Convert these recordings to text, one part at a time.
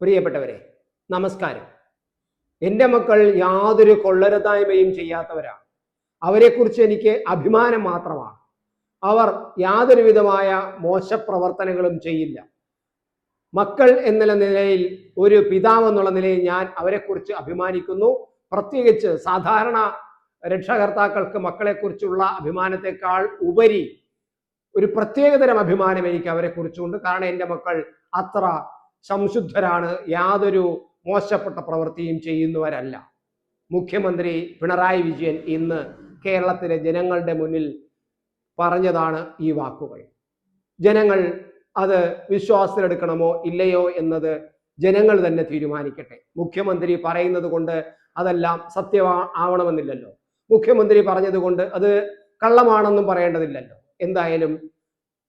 പ്രിയപ്പെട്ടവരെ നമസ്കാരം. എന്റെ മക്കൾ യാതൊരു കൊള്ളരുതായ്മയും ചെയ്യാത്തവരാണ്. അവരെക്കുറിച്ച് എനിക്ക് അഭിമാനം മാത്രമാണ്. അവർ യാതൊരു വിധമായ മോശപ്രവർത്തനങ്ങളും ചെയ്യില്ല. മക്കൾ എന്നുള്ള നിലയിൽ ഒരു പിതാവ് എന്നുള്ള നിലയിൽ ഞാൻ അവരെക്കുറിച്ച് അഭിമാനിക്കുന്നു. പ്രത്യേകിച്ച് സാധാരണ രക്ഷകർത്താക്കൾക്ക് മക്കളെക്കുറിച്ചുള്ള അഭിമാനത്തെക്കാൾ ഉപരി ഒരു പ്രത്യേകതരം അഭിമാനം എനിക്ക് അവരെക്കുറിച്ചുണ്ട്. കാരണം എന്റെ മക്കൾ അത്ര സംശുദ്ധരാണ് യാതൊരു മോശപ്പെട്ട പ്രവൃത്തിയും ചെയ്യുന്നവരല്ല. മുഖ്യമന്ത്രി പിണറായി വിജയൻ ഇന്ന് കേരളത്തിലെ ജനങ്ങളുടെ മുന്നിൽ പറഞ്ഞതാണ് ഈ വാക്കുകൾ. ജനങ്ങൾ അത് വിശ്വാസത്തിലെടുക്കണമോ ഇല്ലയോ എന്നത് ജനങ്ങൾ തന്നെ തീരുമാനിക്കട്ടെ. മുഖ്യമന്ത്രി പറയുന്നത് കൊണ്ട് അതെല്ലാം സത്യമാ ആവണമെന്നില്ലല്ലോ. മുഖ്യമന്ത്രി പറഞ്ഞത് കൊണ്ട് അത് കള്ളമാണെന്നും പറയേണ്ടതില്ലല്ലോ. എന്തായാലും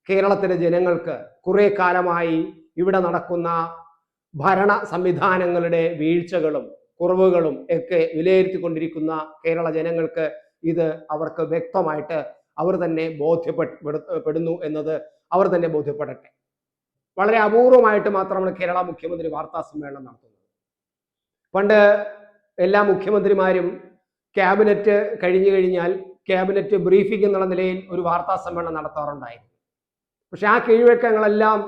കേരളത്തിലെ ജനങ്ങൾക്ക് കുറെ കാലമായി ഇവിടെ നടക്കുന്ന ഭരണ സംവിധാനങ്ങളുടെ വീഴ്ചകളും കുറവുകളും ഒക്കെ വിലയിരുത്തിക്കൊണ്ടിരിക്കുന്ന കേരള ജനങ്ങൾക്ക് ഇത് അവർക്ക് വ്യക്തമായിട്ട് അവർ തന്നെ ബോധ്യപ്പെടുന്നു എന്നത് അവർ തന്നെ ബോധ്യപ്പെടട്ടെ. വളരെ അപൂർവമായിട്ട് മാത്രമാണ് കേരള മുഖ്യമന്ത്രി വാർത്താ സമ്മേളനം നടത്തുന്നത്. പണ്ട് എല്ലാ മുഖ്യമന്ത്രിമാരും ക്യാബിനറ്റ് കഴിഞ്ഞു കഴിഞ്ഞാൽ ക്യാബിനറ്റ് ബ്രീഫിംഗ് എന്നുള്ള നിലയിൽ ഒരു വാർത്താ സമ്മേളനം നടത്താറുണ്ടായിരുന്നു. പക്ഷെ ആ കീഴ്വഴക്കങ്ങളെല്ലാം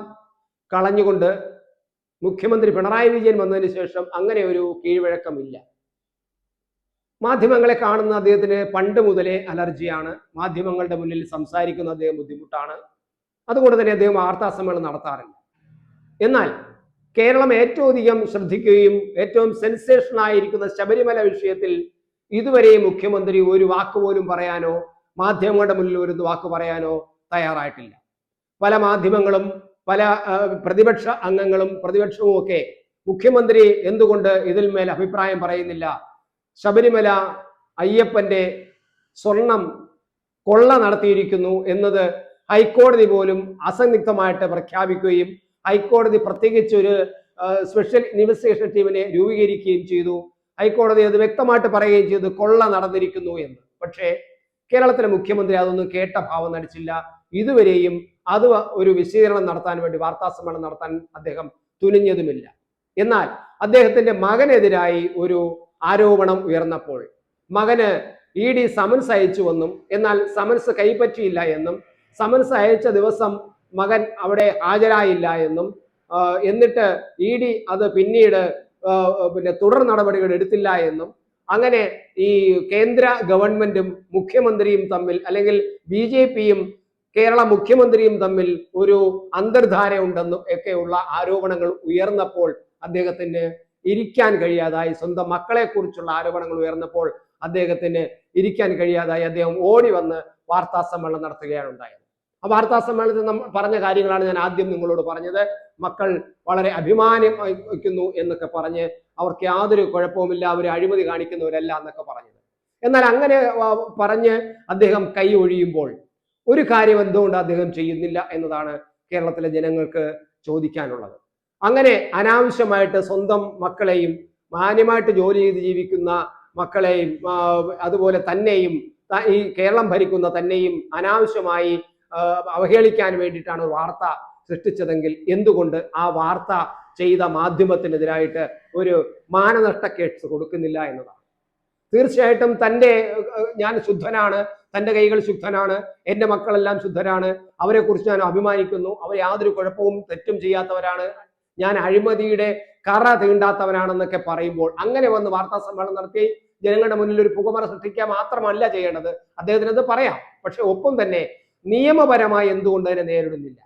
കളഞ്ഞുകൊണ്ട് മുഖ്യമന്ത്രി പിണറായി വിജയൻ വന്നതിന് ശേഷം അങ്ങനെ ഒരു കീഴ്വഴക്കമില്ല. മാധ്യമങ്ങളെ കാണുന്ന അദ്ദേഹത്തിന് പണ്ട് മുതലേ അലർജിയാണ്. മാധ്യമങ്ങളുടെ മുന്നിൽ സംസാരിക്കുന്ന അദ്ദേഹം ബുദ്ധിമുട്ടാണ്. അതുകൊണ്ട് തന്നെ അദ്ദേഹം വാർത്താ സമ്മേളനം നടത്താറില്ല. എന്നാൽ കേരളം ഏറ്റവും അധികം ശ്രദ്ധിക്കുകയും ഏറ്റവും സെൻസേഷൻ ആയിരിക്കുന്ന ശബരിമല വിഷയത്തിൽ ഇതുവരെയും മുഖ്യമന്ത്രി ഒരു വാക്ക് പോലും പറയാനോ മാധ്യമങ്ങളുടെ മുന്നിൽ ഒരു വാക്ക് പറയാനോ തയ്യാറായിട്ടില്ല. പല മാധ്യമങ്ങളും പല പ്രതിപക്ഷ അംഗങ്ങളും പ്രതിപക്ഷവും ഒക്കെ മുഖ്യമന്ത്രി എന്തുകൊണ്ട് ഇതിൽ മേൽ അഭിപ്രായം പറയുന്നില്ല? ശബരിമല അയ്യപ്പന്റെ സ്വർണം കൊള്ള നടത്തിയിരിക്കുന്നു എന്നത് ഹൈക്കോടതി പോലും അസന്നിഗ്ധമായിട്ട് പ്രഖ്യാപിക്കുകയും ഹൈക്കോടതി പ്രത്യേകിച്ച് ഒരു സ്പെഷ്യൽ ഇൻവെസ്റ്റിഗേഷൻ ടീമിനെ രൂപീകരിക്കുകയും ചെയ്തു. ഹൈക്കോടതി അത് വ്യക്തമായിട്ട് പറയുകയും ചെയ്തു കൊള്ള നടന്നിരിക്കുന്നു എന്ന്. പക്ഷേ കേരളത്തിലെ മുഖ്യമന്ത്രി അതൊന്നും കേട്ട ഭാവം നടിച്ചില്ല. ഇതുവരെയും അത് ഒരു വിശദീകരണം നടത്താൻ വേണ്ടി വാർത്താ സമ്മേളനം നടത്താൻ അദ്ദേഹം തുനിഞ്ഞതുമില്ല. എന്നാൽ അദ്ദേഹത്തിന്റെ മകനെതിരായി ഒരു ആരോപണം ഉയർന്നപ്പോൾ മകന് ഇ ഡി സമൻസ് അയച്ചുവെന്നും എന്നാൽ സമൻസ് കൈപ്പറ്റിയില്ല എന്നും സമൻസ് അയച്ച ദിവസം മകൻ അവിടെ ഹാജരായില്ല എന്നും എന്നിട്ട് ഇ ഡി അത് പിന്നീട് പിന്നെ തുടർ നടപടികൾ എടുത്തില്ല എന്നും അങ്ങനെ ഈ കേന്ദ്ര ഗവൺമെന്റും മുഖ്യമന്ത്രിയും തമ്മിൽ അല്ലെങ്കിൽ ബി ജെ പിയും കേരള മുഖ്യമന്ത്രിയും തമ്മിൽ ഒരു അന്തർധാരയുണ്ടെന്നും ഒക്കെയുള്ള ആരോപണങ്ങൾ ഉയർന്നപ്പോൾ അദ്ദേഹത്തിന് ഇരിക്കാൻ കഴിയാതായി. സ്വന്തം മക്കളെ കുറിച്ചുള്ള ആരോപണങ്ങൾ ഉയർന്നപ്പോൾ അദ്ദേഹത്തിന് ഇരിക്കാൻ കഴിയാതായി. അദ്ദേഹം ഓടി വന്ന് വാർത്താ സമ്മേളനം നടത്തുകയാണ് ഉണ്ടായത്. ആ വാർത്താ സമ്മേളനത്തിൽ നമ്മൾ പറഞ്ഞ കാര്യങ്ങളാണ് ഞാൻ ആദ്യം നിങ്ങളോട് പറഞ്ഞത്. മക്കൾ വളരെ അഭിമാനം വയ്ക്കുന്നു എന്നൊക്കെ പറഞ്ഞ് അവർക്ക് യാതൊരു കുഴപ്പവുമില്ല അവർ അഴിമതി കാണിക്കുന്നവരല്ല എന്നൊക്കെ പറഞ്ഞത്. എന്നാൽ അങ്ങനെ പറഞ്ഞ് അദ്ദേഹം കൈ ഒഴിയുമ്പോൾ ഒരു കാര്യം എന്തുകൊണ്ട് അദ്ദേഹം ചെയ്യുന്നില്ല എന്നതാണ് കേരളത്തിലെ ജനങ്ങൾക്ക് ചോദിക്കാനുള്ളത്. അങ്ങനെ അനാവശ്യമായിട്ട് സ്വന്തം മക്കളെയും മാന്യമായിട്ട് ജോലി ചെയ്ത് ജീവിക്കുന്ന മക്കളെയും അതുപോലെ തന്നെയും ഈ കേരളം ഭരിക്കുന്ന തന്നെയും അനാവശ്യമായി അവഹേളിക്കാൻ വേണ്ടിയിട്ടാണ് വാർത്ത സൃഷ്ടിച്ചതെങ്കിൽ എന്തുകൊണ്ട് ആ വാർത്ത ചെയ്ത മാധ്യമത്തിനെതിരായിട്ട് ഒരു മാനനഷ്ട കേസ് കൊടുക്കുന്നില്ല എന്നതാണ്. തീർച്ചയായിട്ടും തന്റെ ഞാൻ ശുദ്ധനാണ് തന്റെ കൈകൾ ശുദ്ധനാണ് എന്റെ മക്കളെല്ലാം ശുദ്ധരാണ് അവരെക്കുറിച്ച് ഞാൻ അഭിമാനിക്കുന്നു അവർ യാതൊരു കുഴപ്പവും തെറ്റും ചെയ്യാത്തവരാണ് ഞാൻ അഴിമതിയുടെ കറ തീണ്ടാത്തവനാണെന്നൊക്കെ പറയുമ്പോൾ അങ്ങനെ വന്ന് വാർത്താ സമ്മേളനം നടത്തി ജനങ്ങളുടെ മുന്നിൽ ഒരു പുകമറ സൃഷ്ടിക്കുക മാത്രമല്ല ചെയ്യേണ്ടത്. അദ്ദേഹത്തിന് അത് പറയാം. പക്ഷെ ഒപ്പം തന്നെ നിയമപരമായി എന്തുകൊണ്ട് അതിനെ നേരിടുന്നില്ല?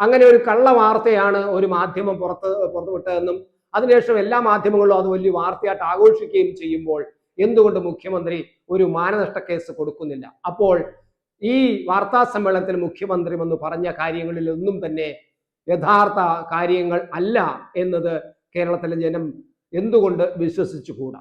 അങ്ങനെ ഒരു കള്ള വാർത്തയാണ് ഒരു മാധ്യമം പുറത്ത് പുറത്തുവിട്ടതെന്നും അതിനുശേഷം എല്ലാ മാധ്യമങ്ങളും അത് വലിയ വാർത്തയായിട്ട് ആഘോഷിക്കുകയും ചെയ്യുമ്പോൾ എന്തുകൊണ്ട് മുഖ്യമന്ത്രി ഒരു മാനനഷ്ട കേസ് കൊടുക്കുന്നില്ല? അപ്പോൾ ഈ വാർത്താ സമ്മേളനത്തിൽ മുഖ്യമന്ത്രി വന്ന് പറഞ്ഞ കാര്യങ്ങളിൽ ഒന്നും തന്നെ യഥാർത്ഥ കാര്യങ്ങൾ അല്ല എന്നത് കേരളത്തിലെ ജനം എന്തുകൊണ്ട് വിശ്വസിച്ചുകൂടാ?